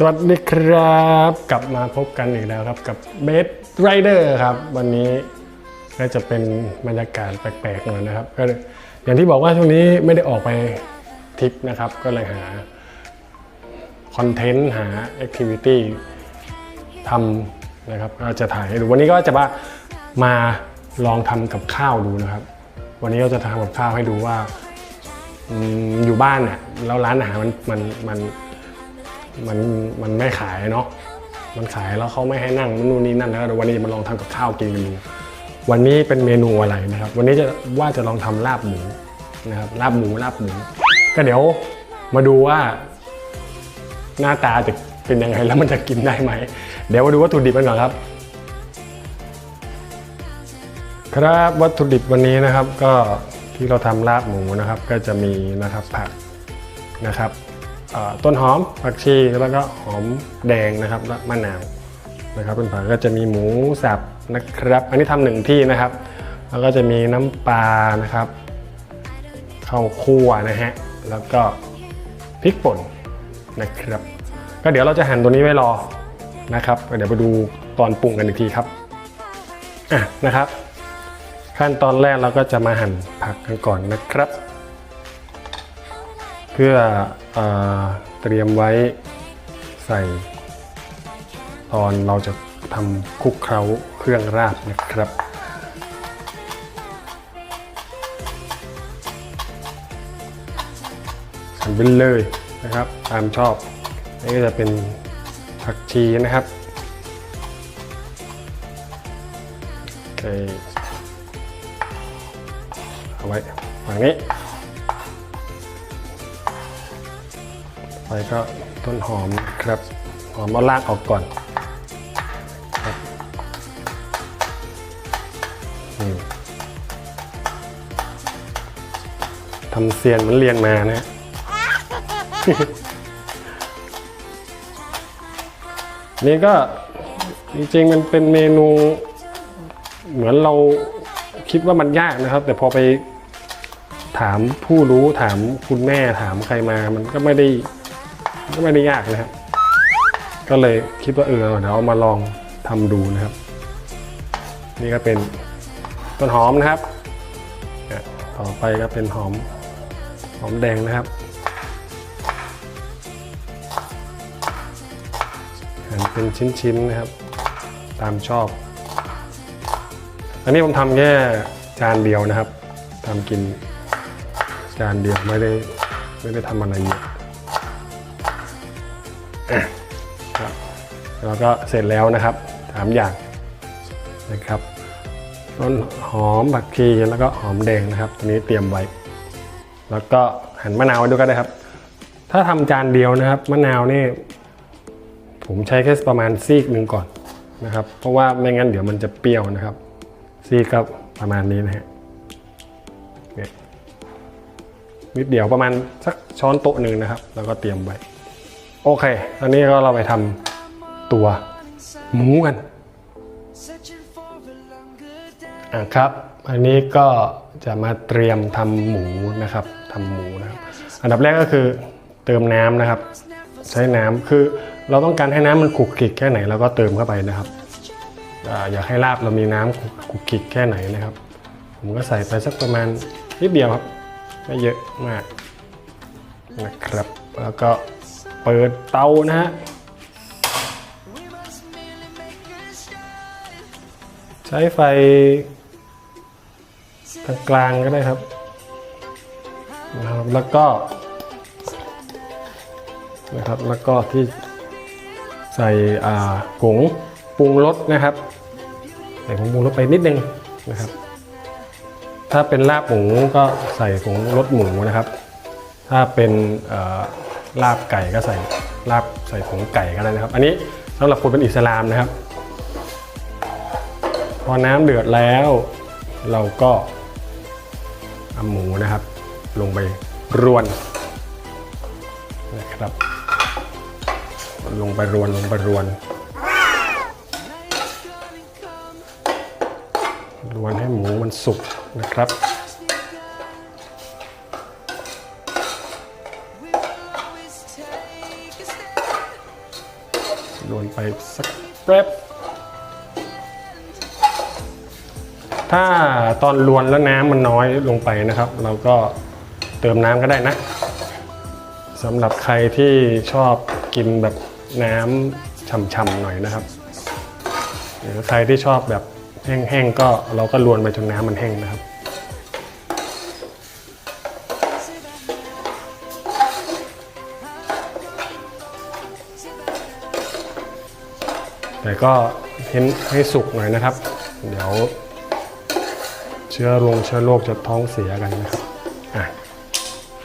สวัสดีครับ กลับมาพบกันอีกแล้วครับกับเบสไรเดอร์ครับ วันนี้ก็จะเป็นบรรยากาศแปลกๆหน่อยนะครับ ก็อย่างที่บอกว่าช่วงนี้ไม่ได้ออกไปทริปนะครับ ก็เลยหาคอนเทนต์หาแอคทิวิตี้ทำนะครับก็จะถ่ายให้ดูวันนี้ก็จะมามาลองทำกับข้าวดูนะครับ วันนี้เราจะทำกับข้าวให้ดูว่าอยู่บ้านเนี่ยแล้วร้านอาหารมันมันมันมัน มันไม่ขายเนาะมันขายแล้วเขาไม่ให้นั่งนู่นนี่นั่นแล้วเดี๋ยววันนี้มาลองทำกับข้าวกินกันดูวันนี้เป็นเมนูอะไรนะครับ วันนี้จะว่าจะลองทำลาบหมูนะครับลาบหมูลาบหมู ก็เดี๋ยวมาดูว่า หน้าตาจะเป็นยังไงแล้วมันจะกินได้ไหม เดี๋ยวมาดูวัตถุดิบกันก่อนครับ ครับวัตถุดิบวันนี้นะครับก็ที่เราทำลาบหมูนะครับ ก็จะมีนะครับผักนะครับ ต้นหอมผักชีแล้วก็หอมแดงนะครับและมะนาวนะครับเป็นผักก็จะมีหมูสับนะครับ อันนี้ทำหนึ่งที่นะครับ แล้วก็จะมีน้ำปลานะครับข้าวคั่วนะฮะแล้วก็พริกป่นนะครับ ก็เดี๋ยวเราจะหั่นตัวนี้ไว้รอนะครับ เดี๋ยวไปดูตอนปรุงกันอีกทีครับอะนะครับ ขั้นตอนแรกเราก็จะมาหั่นผักกันก่อนนะครับ พื่อเอเตรียมไว้ใส่ตอนเราจะทำคุกเคล้าเครื่องราบนะครับใส่ไปเลยนะครับ ตามชอบ นี่ก็จะเป็นผักชีนะครับโอเคเอาไว้ฝั่งนี้ ไปก็ต้นหอมครับหอมเอารากออกก่อนนี่ทำเซียนมันเรียนมานะฮะนี่ก็จริงๆมันเป็นเมนู เหมือนเราคิดว่ามันยากนะครับ แต่พอไปถามผู้รู้ถามคุณแม่ถามใครมา มันก็ไม่ได้ ก็ไม่ได้ยากนะครับ ก็เลยคิดว่าเออเดี๋ยวมาลองทำดูนะครับ นี่ก็เป็นต้นหอมนะครับ ต่อไปก็เป็นหอมหอมแดงนะครับหั่นเป็นชิ้นๆนะครับ ตามชอบ อันนี้ผมทำแค่จานเดียวนะครับทำกินจานเดียวไม่ได้ไม่ได้ทำอะไรเยอะ ครับแล้วก็เสร็จแล้วนะครับสามอย่างนะครับต้นหอมผักชีแล้วก็หอมแดงนะครับตัวนี้เตรียมไว้ แล้วก็หั่นมะนาวไว้ด้วยก็ได้ครับ ถ้าทำจานเดียวนะครับ มะนาวนี่ผมใช้แค่ประมาณซีกหนึ่งก่อนนะครับ เพราะว่าไม่งั้นเดี๋ยวมันจะเปรี้ยวนะครับ ซีกก็ประมาณนี้นะฮะนิดเดียวประมาณสักช้อนโต๊ะหนึ่งนะครับ แล้วก็เตรียมไว้ โอเคตอนนี้ก็เราไปทำตัวหมูกันอะครับ อันนี้ก็จะมาเตรียมทำหมูนะครับทำหมูนะครับอันดับแรกก็คือเติมน้ำนะครับ ใช้น้ำคือเราต้องการให้น้ำมันขุกขิกแค่ไหนเราก็เติมเข้าไปนะครับออยากให้ลาบเรามีน้ำขลุกขลุกขลิกแค่ไหนนะครับ ผมก็ใส่ไปสักประมาณนิดเดียวครับ ไม่เยอะมากนะครับ แล้วก็ เปิดเตานะฮะ ใช้ไฟกลางก็ได้ครับนะครับ แล้วก็นะครับ แล้วก็ที่ใส่อ่าผงปรุงรสนะครับ ใส่ผงปรุงรสไปนิดนึงนะครับ ถ้าเป็นลาบหมูก็ใส่ผงรสหมูนะครับ ถ้าเป็นอ ลาบไก่ก็ใส่ลาบใส่ผงไก่ก็ได้นะครับ อันนี้สำหรับคนเป็นอิสลามนะครับ พอน้ำเดือดแล้ว เราก็เอาหมูนะครับ ลงไปรวนนะครับ ลงไปรวนลงไปรวนรวนให้หมูมันสุกนะครับ ไปสักแป๊บถ้าตอนลวนแล้วน้ำมันน้อยลงไปนะครับ เราก็เติมน้ำก็ได้นะสำหรับใครที่ชอบกินแบบน้ำฉ่ำๆหน่อยนะครับ หรือใครที่ชอบแบบแห้งๆก็เราก็ลวนไปจนน้ำมันแห้งนะครับ แต่ก็เห็นให้สุกหน่อยนะครับ เดี๋ยว เชื้อโรงเชื้อโรคจะท้องเสียกันนะครับอะ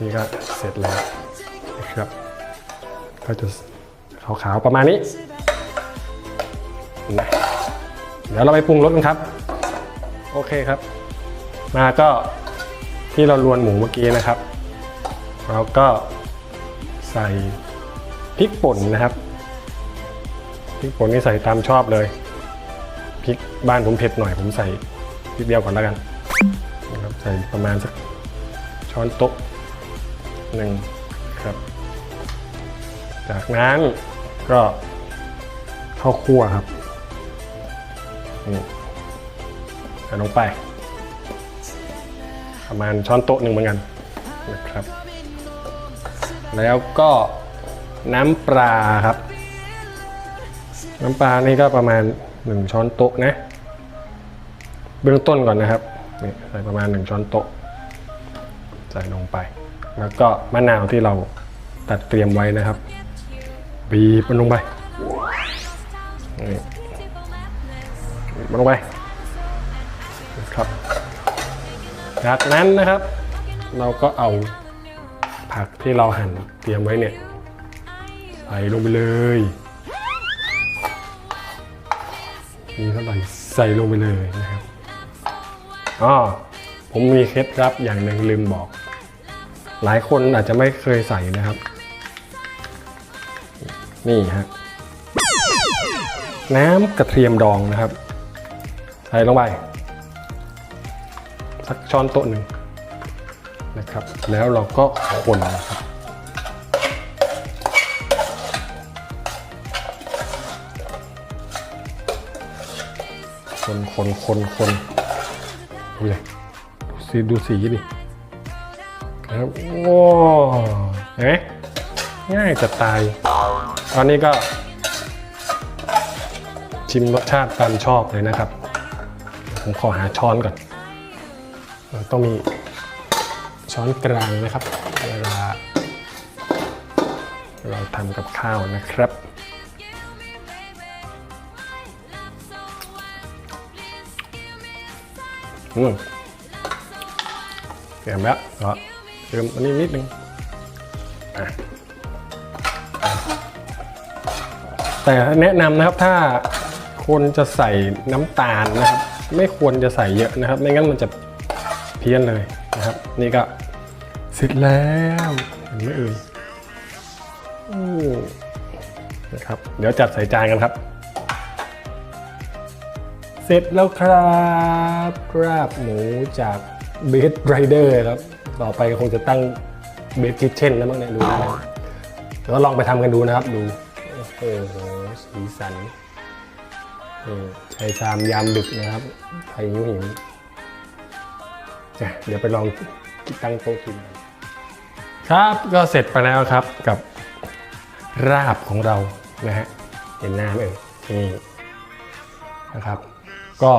นี่ก็เสร็จแล้วนะครับ ก็จะขาวๆประมาณนี้นะเดี๋ยวเราไปปรุงรสกันครับ โอเคครับ มาก็ที่เราลวนหมูเมื่อกี้นะครับเราก็ใส่พริกป่นนะครับ ริกป่นนี่ใส่ตามชอบเลยพริกบ้านผมเผ็ดหน่อยผมใส่พริกเดียวก่อนแล้วกันนะครับใส่ประมาณสักช้อนโต๊ะหนึ่งครับ จากนั้นก็ข้าวคั่วครับนี่ใส่ลงไป ประมาณช้อนโต๊ะหนึ่งเหมือนกันนะครับ แล้วก็น้ำปลาครับ น้ำปลานี่ก็ประมาณ 1 ช้อนโต๊ะนะ เบื้องต้นก่อนนะครับนี่ใส่ประมาณ 1 ช้อนโต๊ะ ใส่ลงไป แล้วก็มะนาวที่เราตัดเตรียมไว้นะครับ บีบมันลงไปนี่มันลงไปครับ จากนั้นนะครับ เราก็เอาผักที่เราหั่นเตรียมไว้เนี่ย ใส่ลงไปเลย มีเท่าไหร่ใส่ลงไปเลยนะครับอ๋อผมมีเคล็ดลับอย่างหนึ่งลืมบอก หลายคนอาจจะไม่เคยใส่นะครับ นี่ฮะน้ำกระเทียมดองนะครับ ใส่ลงไปสักช้อนโต๊ะหนึ่งนะครับ แล้วเราก็คนนะครับ คนคนคนคนดูเลยดูสีดูสีดิครับโอ้เห็นไหมง่ายจะตาย ตอนนี้ก็ ชิมรสชาติตามชอบเลยนะครับ ผมขอหาช้อนก่อนต้องมีช้อนกลางนะครับ เวลา เราทำกับข้าวนะครับ อืมเตรียมแล้วก็เติมอันนี้นิดนึงอะแต่แนะนำนะครับถ้าคนจะใส่น้ำตาลนะครับ ไม่ควรจะใส่เยอะนะครับ ไม่งั้นมันจะเพี้ยนเลยนะครับ นี่ก็เสร็จแล้วเห็นไหมเอ่ยอืมนะครับ เดี๋ยวจัดใส่จานกันครับ เสร็จแล้วครับราบหมูจากเบสไรเดอร์ครับ ต่อไปคงจะตั้งเบสคิทเช่นแล้วมั้งเนี่ยดูนะแล้วก็ลองไปทำกันดูนะครับดูโอ้โหสีสันนี่ใช้ชามยามดึกนะครับใครหิวหิวอะเดี๋ยวไปลองตั้งโต๊ะกินกันครับก็เสร็จไปแล้วครับกับราบของเรานะฮะเห็นหน้าไหมเอ่ยนี่นะครับ ก็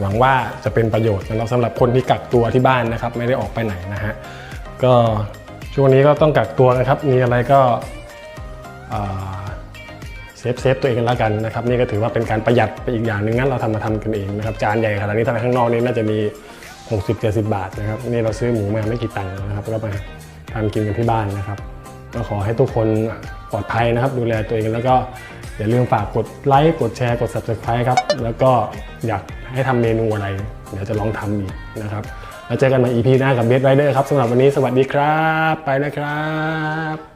หวังว่าจะเป็นประโยชน์นะครับสำหรับคนที่กักตัวที่บ้านนะครับ ไม่ได้ออกไปไหนนะฮะก็ช่วงนี้ก็ต้องกักตัวนะครับ มีอะไรก็เซฟเซฟตัวเองกันแล้วกันนะครับนี่ก็ถือว่าเป็นการประหยัดไปอีกอย่างหนึ่งงั้นเราทำมาทำกันเองนะครับจานใหญ่ขนาดนี้ทำข้างนอกนี่น่าจะมี 60-70 บาทนะครับนี่เราซื้อหมูมาไม่กี่ตังค์นะครับก็มาทำกินกันที่บ้านนะครับก็ขอให้ทุกคน ปลอดภัยนะครับ ดูแลตัวเองแล้วก็อย่าลืมฝากกดไลค์กดแชร์กด subscribe ครับ แล้วก็อยากให้ทำเมนูอะไร เดี๋ยวจะลองทำอีกนะครับแล้วเจอกันใหม่ EP หน้ากับเบสไรเดอร์ครับสำหรับวันนี้สวัสดีครับ ไปนะครับ